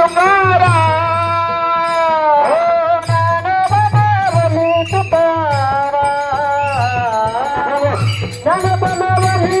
Tukaram ज्ञानोबावरी Tukaram ज्ञानोबावरी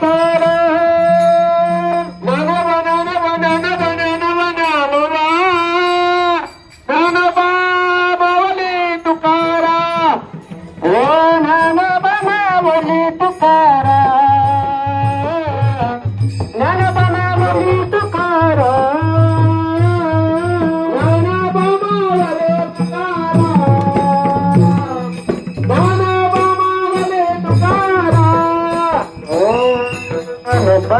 Papa.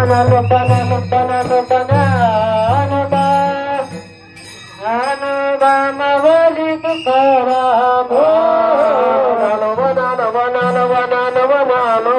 బనలు బనలు బనలు బనానుమా జ్ఞానుమవలికి కోరాము నలువ నలువ నలువ నలువ నాను